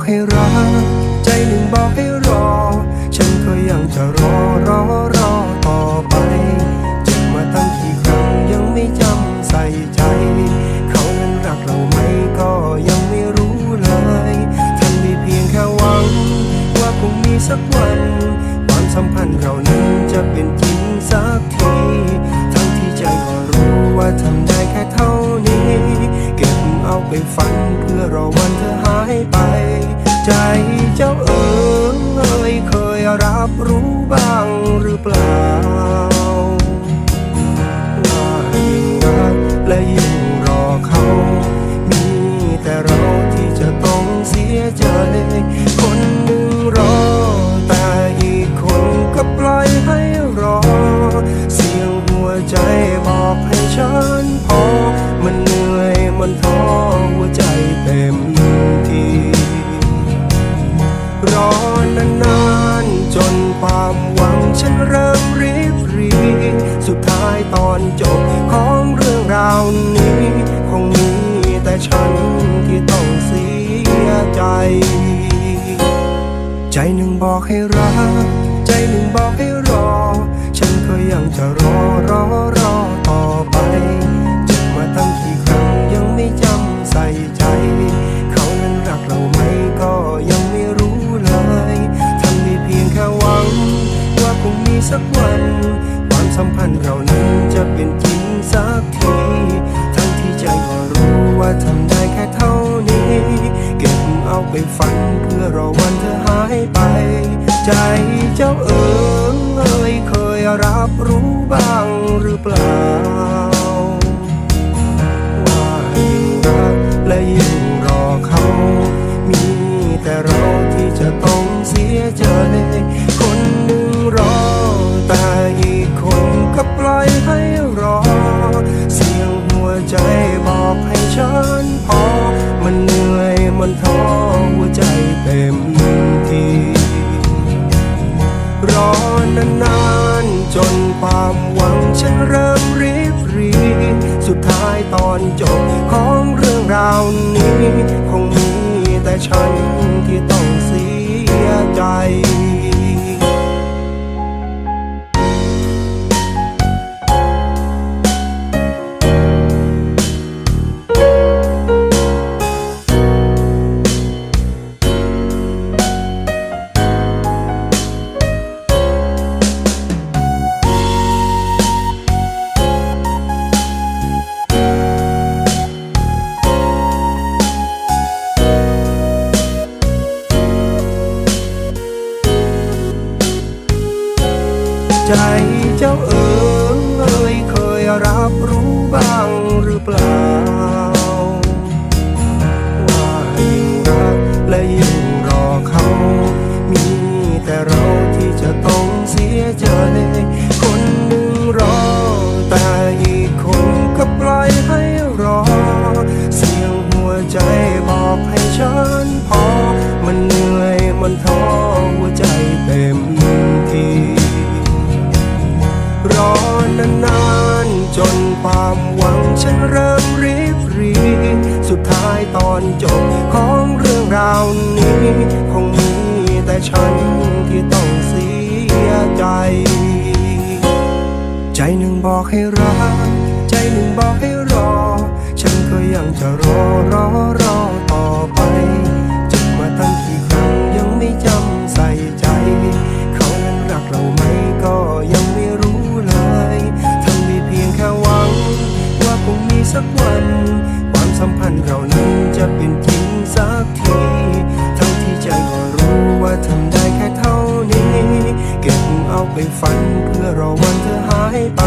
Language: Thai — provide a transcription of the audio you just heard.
บอกให้รักใจหนึ่งบอกให้รอ ฉันก็ยังจะรอรอรอต่อไปเจ็บมาตั้งกี่ครั้งยังไม่จำใส่ใจ เขานั้นรักเราไหมก็ยังไม่รู้เลยทำได้เพียงแค่หวัง ว่าคงมีสักวัน ความสัมพันธ์เรา ยรับรู้บ้างหรือเปล่าว่ายิ่งรักและยิ่งรอเขา มีแต่เราที่จะต้องเสียใจ คนหนึ่งรอ แต่อีกคนก็ปล่อยให้รอ เสียงหัวใจบอกให้ฉัน ใจหนึ่งบอกให้รอ ฉันก็ยังจะรอรอรอต่อไปจ็บมาตั้งกี่ครั้งยังไม่จำใส่ใจ เขานั้นรักเราไหมก็ยังไม่รู้เลยทำได้เพียงแค่หวัง ว่าคงมีสักวัน ความสัมพันธ์เรานั้นจะเป็นจริงสักทีทั้งที่ใจก็รู้ว่าทำได้แค่เท่านี้ เก็บเอาไปฝันเพื่อรอวัน ใจเจ้าเอ๋ยเคยรับรู้บ้างหรือเปล่า ตอนจบของเรื่องราวนี้ คงมีแต่ฉันที่ต้องเสียใจใจ ฉันเริ่มรีบรีสุดท้ายตอนจบของเรื่องราวนี้ คงมีแต่ฉันที่ต้องเสียใจ ใจหนึ่งบอกให้รัก ใจหนึ่งบอกให้รอ ฉันก็ยังจะรอรอรอต่อไป ไปฝันเพื่อรอวันเธอหายไป